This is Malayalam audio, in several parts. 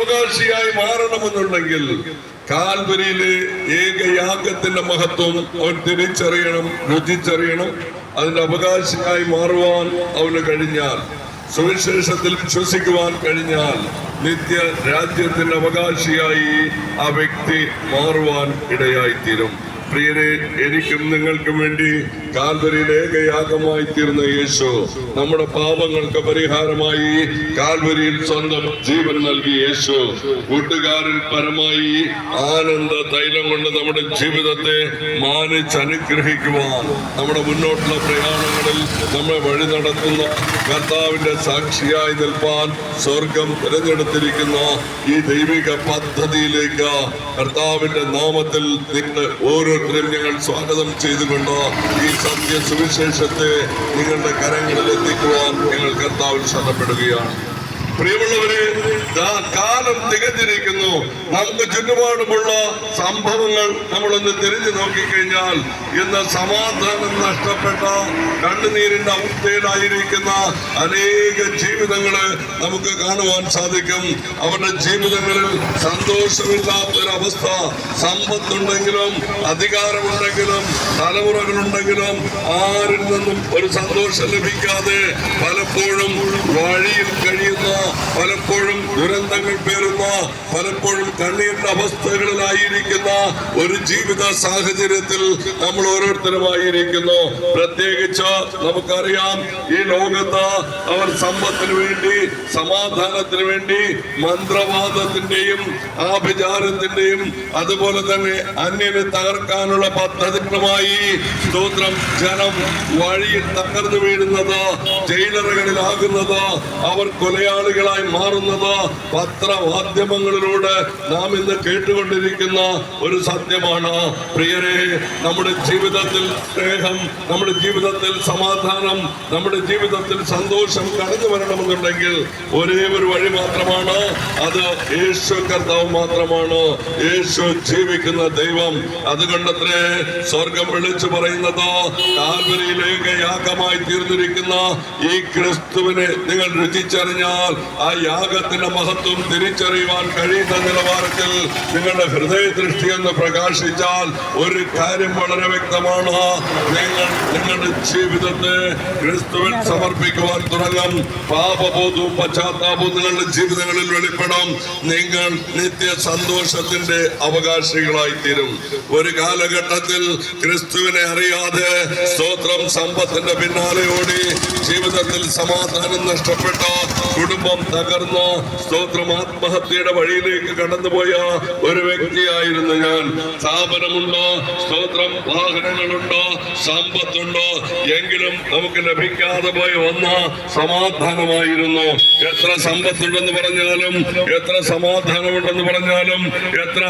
അവകാശിയായി മാറണമെന്നുണ്ടെങ്കിൽ കാൽവരിയിലെ ഏക യാഗത്തിന്റെ മഹത്വം അവൻ തിരിച്ചറിയണം രുചിച്ചറിയണം. അതിന്റെ അവകാശിയായി മാറുവാൻ അവന് കഴിഞ്ഞാൽ സുവിശേഷത്തിൽ വിശ്വസിക്കുവാൻ കഴിഞ്ഞാൽ നിത്യ രാജ്യത്തിന്റെ അവകാശിയായി ആ വ്യക്തി മാറുവാൻ ഇടയായിത്തീരും. പ്രിയരെ എനിക്കും നിങ്ങൾക്കും വേണ്ടി കാൽവരിയിൽ ഏകയാഗമായി തീർന്ന യേശു നമ്മുടെ പാപങ്ങൾക്ക് പരിഹാരമായി കാൽവരിയിൽ സ്വന്തം ജീവൻ നൽകി യേശു. കൂട്ടുകാരിൽ പരമായി ആനന്ദ തൈലം കൊണ്ട് നമ്മുടെ ജീവിതത്തെ മാനിച്ച് അനുഗ്രഹിക്കുവാൻ നമ്മുടെ മുന്നോട്ടുള്ള പ്രയാണങ്ങളിൽ നമ്മെ വഴി നടത്തുന്ന കർത്താവിന്റെ സാക്ഷിയായി നിൽപ്പാൻ സ്വർഗം തിരഞ്ഞെടുത്തിരിക്കുന്ന ഈ ദൈവിക പദ്ധതിയിലേക്ക് കർത്താവിന്റെ നാമത്തിൽ നിങ്ങൾ ഓരോരുത്തരും ഞങ്ങൾ സ്വാഗതം ചെയ്തുകൊണ്ട് ഈ സത്യ സുവിശേഷത്തെ നിങ്ങളുടെ കരങ്ങളിൽ എത്തിക്കുവാൻ ഞങ്ങൾ കർത്താവിൽ ശരണപ്പെടുകയാണ് പ്രിയമുള്ളവരെ കാലം തികഞ്ഞിരിക്കുന്നു. നമുക്ക് ചുറ്റുപാടുമുള്ള സംഭവങ്ങൾ നമ്മളൊന്ന് തിരിഞ്ഞു നോക്കിക്കഴിഞ്ഞാൽ ഇന്ന് സമാധാനം നഷ്ടപ്പെട്ട കണ്ണുനീരിന്റെ അവസ്ഥയിലായിരിക്കുന്ന അനേക ജീവിതങ്ങൾ നമുക്ക് കാണുവാൻ സാധിക്കും. അവരുടെ ജീവിതങ്ങളിൽ സന്തോഷമില്ലാത്തൊരവസ്ഥ. സമ്പത്തുണ്ടെങ്കിലും അധികാരമുണ്ടെങ്കിലും തലമുറകളുണ്ടെങ്കിലും ആരിൽ നിന്നും ഒരു സന്തോഷം ലഭിക്കാതെ പലപ്പോഴും വഴിയിൽ കഴിയുന്ന പലപ്പോഴും ദുരന്തങ്ങൾ പേരുന്ന പലപ്പോഴും കണ്ണീരിന്റെ അവസ്ഥകളിലായിരിക്കുന്ന ഒരു ജീവിത സാഹചര്യത്തിൽ നമ്മൾ ഓരോരുത്തരുമായിരിക്കുന്നു. പ്രത്യേകിച്ച് നമുക്കറിയാം ഈ ലോകത്ത് അവർ സമ്പത്തിന് വേണ്ടി സമാധാനത്തിന് വേണ്ടി മന്ത്രവാദത്തിന്റെയും ആഭിചാരത്തിന്റെയും അതുപോലെ തന്നെ അന്യനെ തകർക്കാനുള്ള പദ്ധതികളുമായി സ്തോത്രം ജനം വഴിയിൽ തകർന്നു വീഴുന്നത് ജയിലറുകളിലാകുന്നത് അവർ കൊലയാളികളായി മാറുന്നത് പത്രമാധ്യമങ്ങളിലൂടെ നാം ഇന്ന് കേട്ടുകൊണ്ടിരിക്കുന്ന ഒരു സത്യമാണ്. പ്രിയരെ നമ്മുടെ ജീവിതത്തിൽ സ്നേഹം നമ്മുടെ ജീവിതത്തിൽ സമാധാനം നമ്മുടെ ജീവിതത്തിൽ സന്തോഷം കടന്നു വരണമെന്നുണ്ടെങ്കിൽ ഒരേ ഒരു വഴി മാത്രമാണ്. അത് യേശു കർത്താവ് മാത്രമാണ്. യേശു ജീവിക്കുന്ന ദൈവം. അതുകൊണ്ടത്രേ സ്വർഗം വിളിച്ചു പറയുന്നത് കാൽവരിയിലേക്ക് യാഗമായി തീർന്നിരിക്കുന്ന ഈ ക്രിസ്തുവിനെ നിങ്ങൾ രുചിച്ചറിഞ്ഞാൽ ആ യാഗത്തിന്റെ മഹത്വം തിരിച്ചറിയുവാൻ കഴിയുന്ന നിലവാരത്തിൽ നിങ്ങളുടെ ഹൃദയ ദൃഷ്ടി എന്ന് പ്രകാശിച്ചാൽ ഒരു കാര്യം വളരെ വ്യക്തമാണ്. നിങ്ങൾ നിങ്ങളുടെ ജീവിതത്തെ ക്രിസ്തുവിൽ സമർപ്പിക്കുവാൻ തുടങ്ങും. പാപബോധവും പശ്ചാത്താപവും നിങ്ങളുടെ ജീവിതങ്ങളിൽ വെളിപ്പെടും. നിങ്ങൾ നിത്യ സന്തോഷത്തിന്റെ അവകാശികളായി തീരും ഒരു കാലഘട്ടത്തിൽ ക്രിസ്തുവിനെ അറിയാതെ സ്തോത്രം സമ്പത്തിന്റെ പിന്നാലെ ഓടി ജീവിതത്തിൽ സമാധാനം നഷ്ടപ്പെട്ട കുടുംബം തകർന്ന് സ്തോത്രം ആത്മഹത്യയുടെ വഴിയിലേക്ക് കടന്നുപോയ ഒരു വ്യക്തിയായിരുന്നു ഞാൻ. സ്ഥാപനമുണ്ടോ? സ്തോത്രം. വാഹനങ്ങളുണ്ടോ? സമ്പത്തുണ്ടോ? എങ്കിലും നമുക്ക് ലഭിക്കാതെ പോയി വന്ന സമാധാനമായിരുന്നു. എത്ര സമ്പത്തുണ്ടെന്ന് പറഞ്ഞാലും എത്ര സമാധാനമുണ്ടെന്ന് പറഞ്ഞാലും എത്ര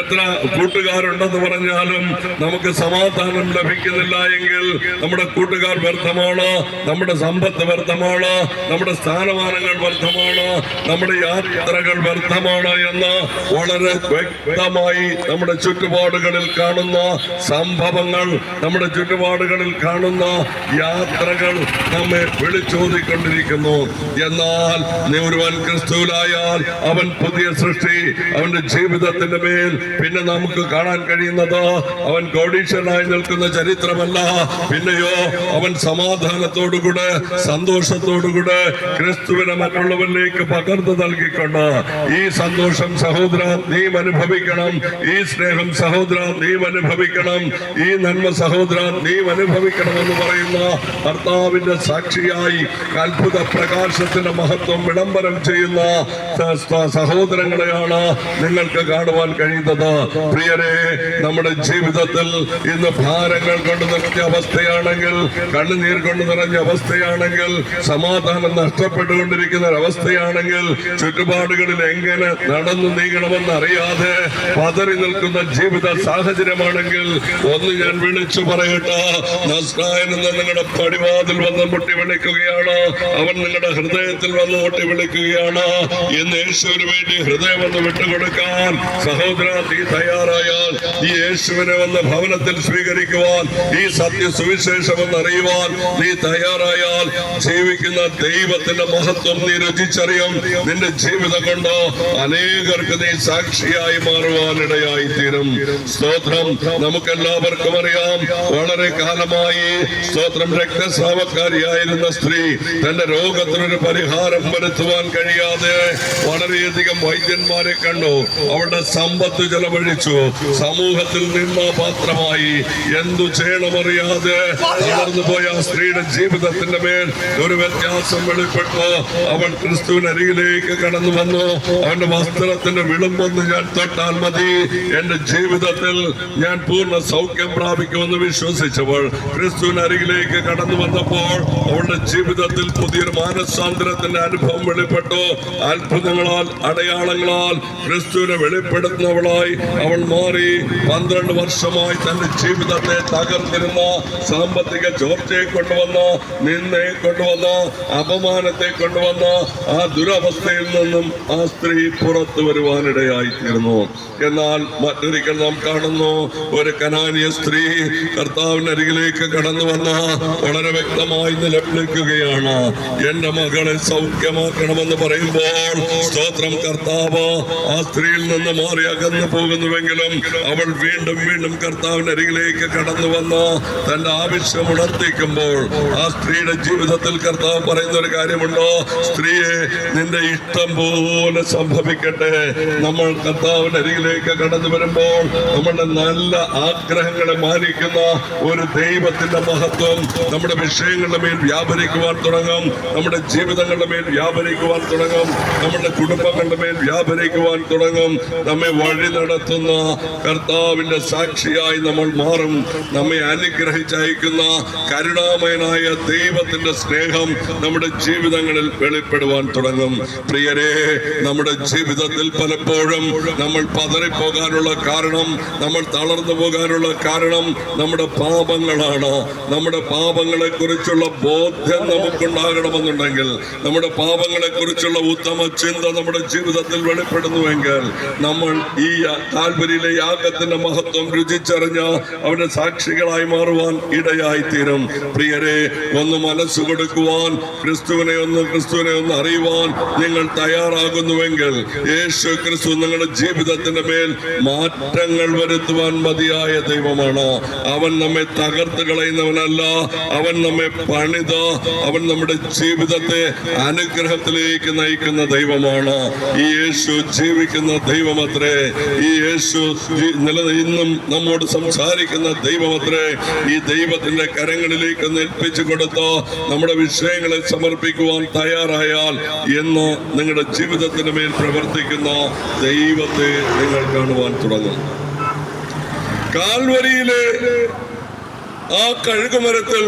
എത്ര കൂട്ടുകാരുണ്ടെന്ന് പറഞ്ഞാലും നമുക്ക് സമാധാനം ലഭിക്കുന്നില്ല എങ്കിൽ നമ്മുടെ കൂട്ടുകാർ വ്യർത്ഥമാണ് നമ്മുടെ സമ്പത്ത് വ്യർത്ഥമാണ് നമ്മുടെ സ്ഥാനമാനങ്ങൾ വ്യർത്ഥമാണ് നമ്മുടെ യാത്രകൾ വ്യർത്ഥമാണ് എന്ന് വളരെ വ്യക്തമായി നമ്മുടെ ചുറ്റുപാടുകളിൽ കാണുന്ന സംഭവങ്ങൾ നമ്മുടെ ചുറ്റുപാടുകളിൽ കാണുന്ന യാത്രകൾ നമ്മെ വിളിച്ചോതിക്കൊണ്ടിരിക്കുന്നു. എന്നാൽ നീ ഒരുവൻ ക്രിസ്തുവിലായാൽ അവൻ പുതിയ സൃഷ്ടി അവന്റെ ജീവിതത്തിന്റെ മേൽ പിന്നെ നമുക്ക് കാണാൻ കഴിയുന്നത് അവൻ കോടീശ്വരനായി നിൽക്കുന്ന ചരിത്രമല്ല. പിന്നെയോ അവൻ സമാധാനത്തോടുകൂടെ സന്തോഷത്തോടുകൂടെ ക്രിസ്തുവിനെ മറ്റുള്ളവരിലേക്ക് പകർന്നു നൽകിക്കൊണ്ട് ഈ സന്തോഷം സഹോദര നീ അനുഭവിക്കണം. ഈ സ്നേഹം സഹോദര നീ അനുഭവിക്കണം. ഈ നന്മ സഹോദര നീ അനുഭവിക്കണം എന്ന് പറയുന്ന കർത്താവിന്റെ സാക്ഷിയായി അത്ഭുത പ്രകാശത്തിന്റെ മഹത്വം വിളംബരം ചെയ്യുന്ന സഹോദരങ്ങളെയാണ് നിങ്ങൾക്ക് കാണുവാൻ കഴിയുന്നത്. പ്രിയരെ നമ്മുടെ ജീവിതത്തിൽ ഇന്ന് ഭാരങ്ങൾ കൊണ്ട് നിറഞ്ഞ അവസ്ഥയാണെങ്കിൽ കണ്ണുനീർ കൊണ്ട് നിറഞ്ഞ അവസ്ഥയാണെങ്കിൽ സമാധാനം നഷ്ടപ്പെട്ടുകൊണ്ടിരിക്കുന്ന ഒരവസ്ഥയാണെങ്കിൽ ചുറ്റുപാടുകളിൽ എങ്ങനെ നടന്നു നീങ്ങണമെന്ന് അറിയാതെ പതറി നിൽക്കുന്ന ജീവിത സാഹചര്യമാണെങ്കിൽ ഒന്ന് ഞാൻ വിളിച്ചു പറയട്ടെ. നിങ്ങളുടെ പടിവാതിൽ വന്ന് മുട്ടി വിളിക്കുകയാണ്. അവൻ നിങ്ങളുടെ ഹൃദയത്തിൽ വന്ന് മുട്ടി വിളിക്കുകയാണ്. ഇന്ന് യേശുവിന് വേണ്ടി ഹൃദയം ഒന്ന് വിട്ടുകൊടുക്കാൻ സഹോദര നീ തയ്യാറായാൽ ഈ യേശുവിനെ വന്ന് ഭവനത്തിൽ സ്വീകരിക്കുവാൻ ഈ സത്യ സുവിശേഷം എന്ന് അറിയുവാൻ നീ തയ്യാറായാൽ ജീവിക്കുന്ന ദൈവത്തിന്റെ മഹത്വം മഹത്വം നീ രുചിച്ചറിയും നിന്റെ ജീവിതം കൊണ്ട് അനേകർക്ക് നീ സാക്ഷിയായി മാറുവാനിടയായി തീരും സ്തോത്രം. നമുക്കെല്ലാവർക്കും അറിയാം. വളരെ കാലമായി സ്തോത്രം രക്തസ്രാവക്കാരിയായിരുന്ന സ്ത്രീ തന്റെ രോഗത്തിനൊരു പരിഹാരം വരുത്തുവാൻ കഴിയാതെ വളരെയധികം വൈദ്യന്മാരെ കണ്ടു. അവളുടെ സമ്പത്ത് ചെലവഴിച്ചു. സമൂഹത്തിൽ നിന്ന പാത്രമായി. എന്തു ചെയ്യണമറിയാതെ തളർന്നു പോയ സ്ത്രീയുടെ ജീവിതത്തിന്റെ മേൽ ഒരു വ്യത്യാസം വെളിപ്പെട്ടു. അവൾ ക്രിസ്തുവിനരികിലേക്ക് കടന്നു വന്നു. അവന്റെ വസ്ത്രത്തിന്റെ വിളുമ്പൊന്ന് ഞാൻ തൊട്ടാൽ മതി. എന്റെ ജീവിതത്തിൽ ഞാൻ പൂർണ സൗഖ്യം പ്രാപിക്കുമെന്ന് വിശ്വസിച്ചപ്പോൾ വിശ്വസിച്ചവൾ ക്രിസ്തുവിനരികിലേക്ക് കടന്നു വന്നപ്പോൾ അവളുടെ ജീവിതത്തിൽ പുതിയൊരു മാനസാന്തരത്തിന്റെ അനുഭവം വെളിപ്പെട്ടു. അത്ഭുതങ്ങളാൽ അടയാളങ്ങളാൽ ക്രിസ്തുവിനെ വെളിപ്പെടുത്തുന്നവളായി അവൾ മാറി. പന്ത്രണ്ട് വർഷമായി തന്റെ ജീവിതത്തെ തകർത്തിരുന്ന സാമ്പത്തിക ചോർച്ചയെ കൊണ്ടുവന്ന നിന്നെ കൊണ്ടുവന്ന അപമാനത്തെ കൊണ്ടുവന്ന ആ ദുരവസ്ഥയിൽ നിന്നും ആ സ്ത്രീ പുറത്തു വരുവാനിടയായി തീർന്നു എന്നാൽ മറ്റൊരിക്കൽ നാം കാണുന്നു ഒരു കനാനിയ സ്ത്രീ കർത്താവിന്റെ അരികിലേക്ക് കടന്നു വന്ന വളരെ വ്യക്തമായി നിലവിളിക്കുകയാണ്. എന്റെ മകളെ സൗഖ്യമാക്കണമെന്ന് പറയുമ്പോൾ സ്തോത്രം കർത്താവ് ആ സ്ത്രീയിൽ നിന്ന് മാറി അകന്നു പോകുന്നുവെങ്കിലും അവൾ വീണ്ടും വീണ്ടും കർത്താവിന്റെ അരികിലേക്ക് കടന്നു വന്ന് തന്റെ ആവശ്യം ഉണർത്തിക്കുമ്പോൾ ആ സ്ത്രീയുടെ ജീവിതത്തിൽ കർത്താവ് പറയുന്ന ഒരു കാര്യമുണ്ടോ? സ്ത്രീയെ നിന്റെ ഇഷ്ടം പോലെ സംഭവിക്കട്ടെ. നമ്മൾ കർത്താവിന്റെ അരികിലേക്ക് കടന്നു വരുമ്പോൾ നമ്മളുടെ നല്ല ആഗ്രഹങ്ങളെ മാനിക്കുന്ന ഒരു ദൈവത്തിന്റെ മഹത്വം നമ്മുടെ വിഷയങ്ങളുടെ മേൽ വ്യാപരിക്കുവാൻ തുടങ്ങും. നമ്മുടെ ജീവിതങ്ങളുടെ മേൽ വ്യാപരിക്കുവാൻ തുടങ്ങും. നമ്മുടെ കുടുംബങ്ങളുടെ മേൽ വ്യാപരിക്കുവാൻ തുടങ്ങും. നമ്മെ വഴി നടത്തുന്ന കർത്താവിന്റെ സാക്ഷിയായി നമ്മൾ മാറും. നമ്മെ അനുഗ്രഹിച്ചയക്കുന്ന കരുണാമയനായ ദൈവത്തിന്റെ സ്നേഹം നമ്മുടെ ജീവിതങ്ങളിൽ വെളിപ്പെടുവാൻ തുടങ്ങും. പ്രിയരെ നമ്മുടെ ജീവിതത്തിൽ പലപ്പോഴും നമ്മൾ പതറിപ്പോകാനുള്ള കാരണം നമ്മൾ തളർന്നു പോകാനുള്ള കാരണം നമ്മുടെ പാപങ്ങളാണ്. നമ്മുടെ പാപങ്ങളെ കുറിച്ചുള്ള ബോധ്യം നമുക്കുണ്ടാകണമെന്നുണ്ടെങ്കിൽ നമ്മുടെ പാപങ്ങളെ കുറിച്ചുള്ള ഉത്തമ ചിന്ത നമ്മുടെ ജീവിതത്തിൽ വെളിപ്പെടുന്നുവെങ്കിൽ നമ്മൾ ഈ താല്പര്യയിലെ യാഗത്തിന്റെ മഹത്വം രുചിച്ചറിഞ്ഞ അവന്റെ സാക്ഷികളായി മാറുവാൻ ഇടയായി തീരും പ്രിയരെ ഒന്ന് മനസ്സ് കൊടുക്കുവാൻ ക്രിസ്തുവിനെ ഒന്ന് ക്രിസ്തുവിനെ ഒന്ന് അറിയുവാൻ നിങ്ങൾ തയ്യാറാകുന്നുവെങ്കിൽ യേശു ക്രിസ്തു നിങ്ങളുടെ ജീവിതത്തിന്റെ മേൽ മാറ്റങ്ങൾ വരുത്തുവാൻ മതിയായ ദൈവമാണ്. അവൻ നമ്മെ തകർത്ത് കളയുന്നവനല്ല. അവൻ നമ്മെ പണിത് അവൻ നമ്മുടെ ജീവിതത്തെ അനുഗ്രഹത്തിലേക്ക് നയിക്കുന്ന ദൈവമാണ്. ഈ യേശു ജീവിക്കുന്ന ദൈവമത്രേ ഈ യേശു നില ഇന്നും നമ്മോട് സംസാരിക്കുന്ന ദൈവമത്രേ ഈ ദൈവത്തിന്റെ കരങ്ങളിലേക്ക് നിൽപ്പിച്ചു കൊടുത്ത് നമ്മുടെ വിഷയങ്ങളെ സമർപ്പിക്കുവാൻ തയ്യാറായാൽ എന്ന് നിങ്ങളുടെ ജീവിതത്തിന് മേൽ പ്രവർത്തിക്കുന്ന ദൈവത്തെ നിങ്ങൾ കാണുവാൻ തുടങ്ങും. കാൽവരിയിലെ ആ കഴുകുമരത്തിൽ